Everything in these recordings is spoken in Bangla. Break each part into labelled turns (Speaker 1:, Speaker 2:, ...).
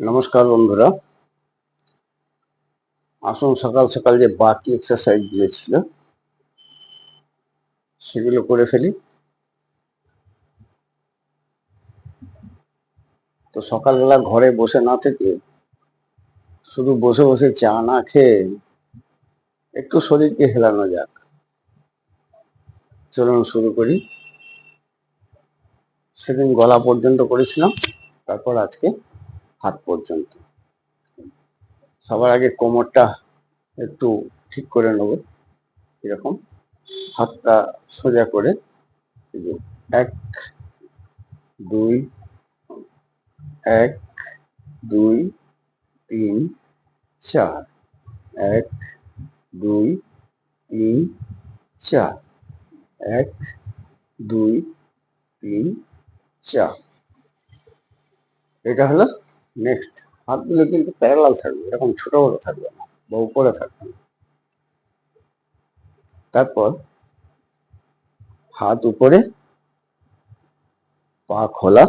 Speaker 1: নমস্কার বন্ধুরা। আসুন সকাল সকাল যে বাকি এক্সারসাইজগুলো ছিল, সেগুলো করে ফেলি। তো সকালবেলা ঘরে বসে না থেকে শুধু বসে বসে চা না খেয়ে একটু শরীরকে হেলানো যাক। চলুন শুরু করি। সেদিন গলা পর্যন্ত করেছিলাম, তারপর আজকে হাত পর্যন্ত। সবার আগে কোমরটা একটু ঠিক করে নেব। এরকম হাতটা সোজা করে এক, দুই এক, দুই, তিন, চার। এক, দুই, তিন, চার। এক, দুই, তিন, চার। এটা হলো নেক্সট হাতগুলো কিন্তু প্যারালাল থাকবে, এরকম ছোট বড় থাকবে না, বা উপরে থাকবে না। তারপর হাত উপরে, পা খোলা,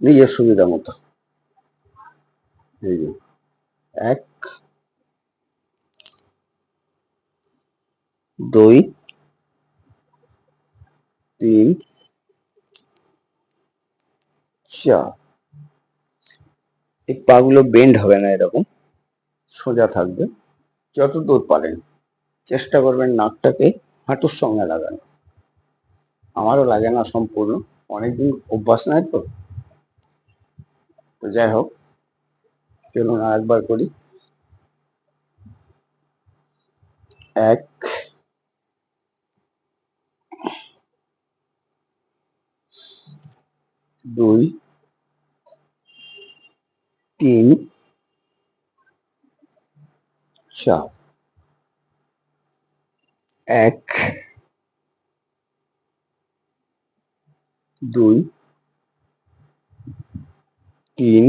Speaker 1: নিজের সুবিধা মতো। এক, দুই, তিন, চার। এই পাগুলো বেন্ড হবে না এরকম। সোজা থাকবে। যত দূর পারেন, চেষ্টা করবেন নাকটাকে হাঁটুর সঙ্গে লাগানো। আমারও লাগে না সম্পূর্ণ। অনেকদিন অভ্যাস নাই তো। তো যাই হোক, চলুন আর একবার করি। এক, দুই তিন। চার। এক। দুই। তিন।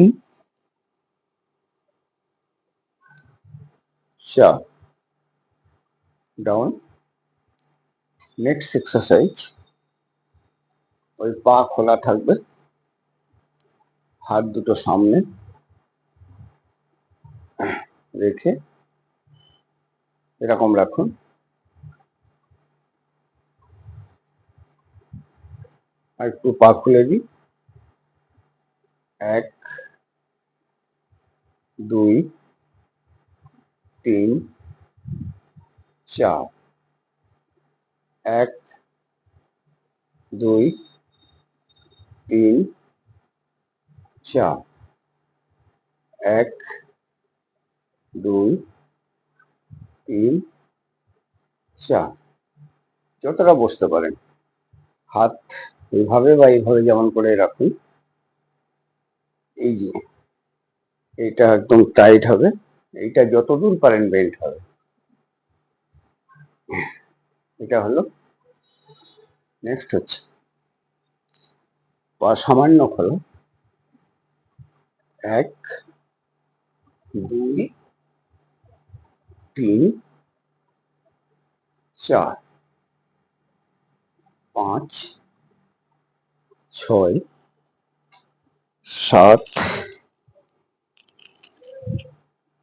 Speaker 1: চার। ডাউন। Next exercise. ওই পা খোলা থাকবে। হাত দুটো সামনে। রেখে এরকম রাখুন। আর একটু পা খুলে দিই। এক, দুই, তিন, চার। এক, দুই, তিন, চার। এক দুই, তিন, চার। যতটা বসতে পারেন। হাত এভাবে বা এইভাবে যেমন করে রাখুন। এই যে এটা একদম টাইট হবে। এইটা যতদূর পারেন বেল্ট হবে। এটা হলো নেক্সট হচ্ছে। পা সামান্য খোলো। এক, দুই তিন চার, পাঁচ, ছয়, সাত,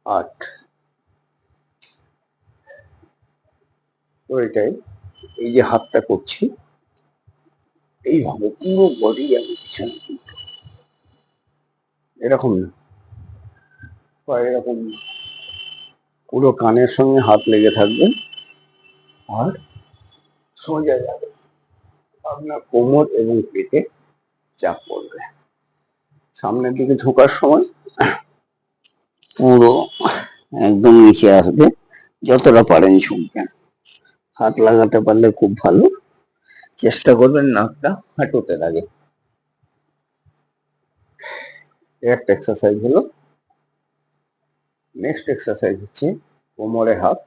Speaker 1: আট তো এটাই, এই যে হাতটা করছি, এইভাবে পুরো বডি আমি পিছনে। এরকম বা এরকম। পুরো কানের সঙ্গে হাত লেগে থাকবে আর সোজা যাবে। আপনার কোমর এবং পেটে চাপ পড়বে। সামনের দিকে ঝোঁকার সময় পুরো একদম নিচে আসবে, যতটা পারেন ঝুঁকবেন। হাত লাগাতে পারলে খুব ভালো। চেষ্টা করবেন নাকটা হাঁটুতে লাগে। একটা এক্সারসাইজ হলো নেক্সট এক্সারসাইজ হচ্ছে কোমরে হাত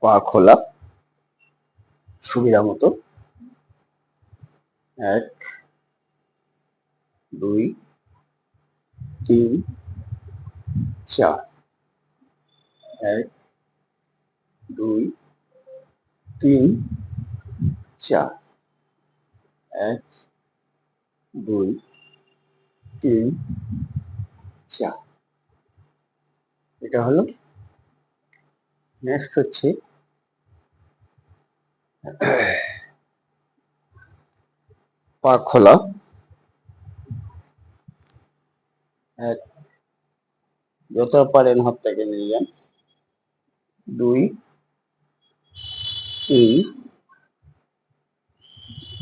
Speaker 1: পা খোলা। সুবিধা মতো। এক, দুই, তিন, চার। এক, দুই, তিন, চার। এক, দুই তিন, চার। এটা হলো নেক্সট হচ্ছে পা খোলা। এক, যত পারেন হাতটাকে নিয়ে যান। দুই, তিন,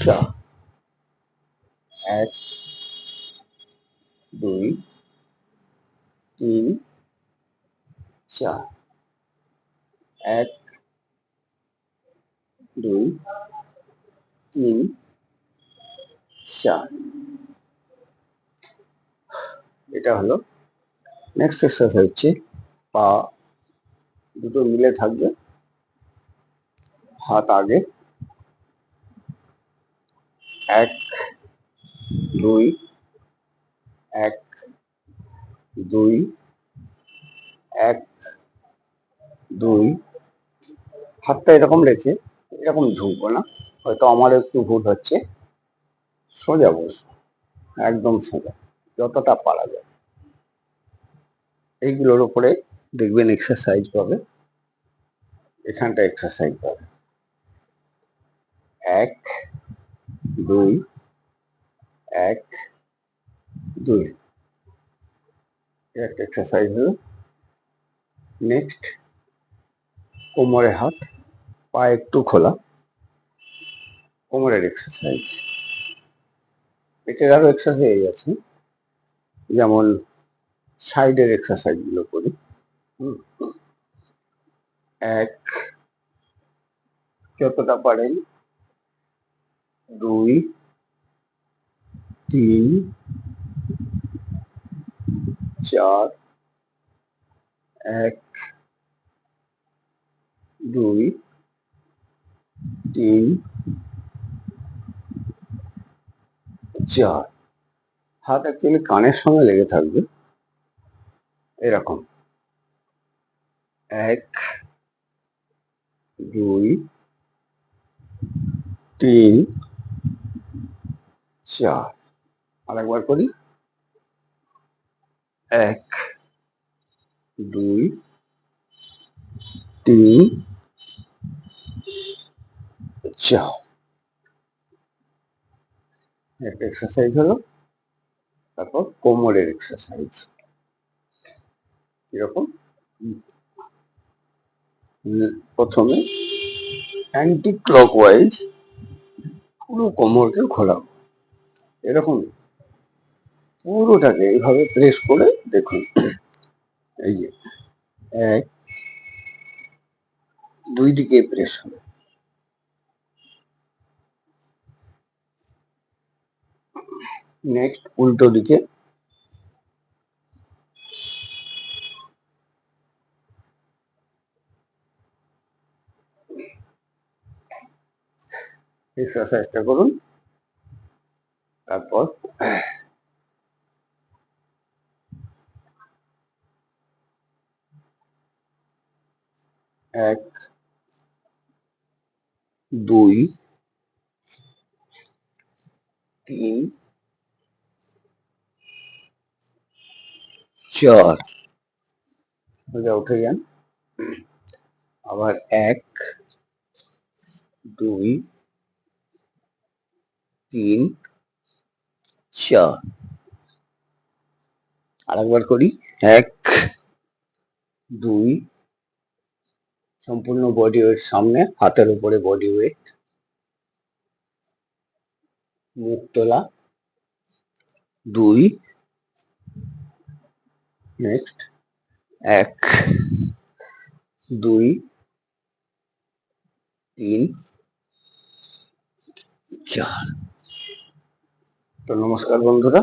Speaker 1: চার। এক দুই, তিন, চার। এক, দুই, তিন, চার। এটা হলো নেক্সট এক্সারসাইজ হচ্ছে পা দুটো মিলে থাকবে। হাত আগে। এক, দুই এক, দুই এক, দুই। হাতটা এরকম রেখে, এরকম ঝুঁকবো না। হয়তো আমার একটু ভুল হচ্ছে। সোজা বসবো। একদম সোজা। যতটা পারা যায়। এইগুলোর উপরে দেখবেন এক্সারসাইজ পাবে। এখানটা এক্সারসাইজ পাবে। এক, দুই, এক দুই। একটা এক্সারসাইজ হলো নেক্সট কোমরে হাত, পা একটু খোলা। কোমরের এক্সারসাইজ পেটের আরও এক্সারসাইজ আছে। যেমন সাইডের এক্সারসাইজগুলো করি। এক, যতটা পারেন। দুই, তিন চার, এক, দুই, তিন, চার। হাত অ্যাকচুয়ালি কানের সঙ্গে লেগে থাকবে। এরকম। এক, দুই, তিন, চার। আরেকবার করি। এক, দুই, তিন, চার। একটা এক্সারসাইজ হলো, তারপর কোমরের এক্সারসাইজ কীরকম? প্রথমে অ্যান্টি ক্লকওয়াইজ পুরো কোমরকে ঘোরাবো এরকম পুরোটাকে এইভাবে প্রেস করে দেখুন। এই যে, এক, দুই দিকে প্রেস হবে। নেক্সট উল্টো দিকে। এক্সারসাইজটা করুন তারপর এক, দুই, তিন, চার। সোজা উঠে যান। আবার এক, দুই, তিন, চার। আরেকবার করি। এক, দুই সম্পূর্ণ বডি ওয়েট সামনে, হাতের উপরে বডি ওয়েট মুখ তোলা, দুই নেক্সট এক, দুই, তিন, চার। তো নমস্কার বন্ধুরা,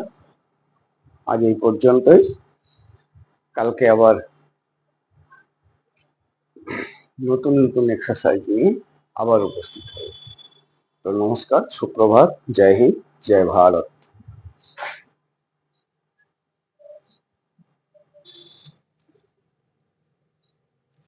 Speaker 1: আজ এই পর্যন্তই। কালকে আবার নতুন নতুন এক্সারসাইজ নিয়ে আবার উপস্থিত হবে তো নমস্কার সুপ্রভাত জয় হিন্দ জয় ভারত।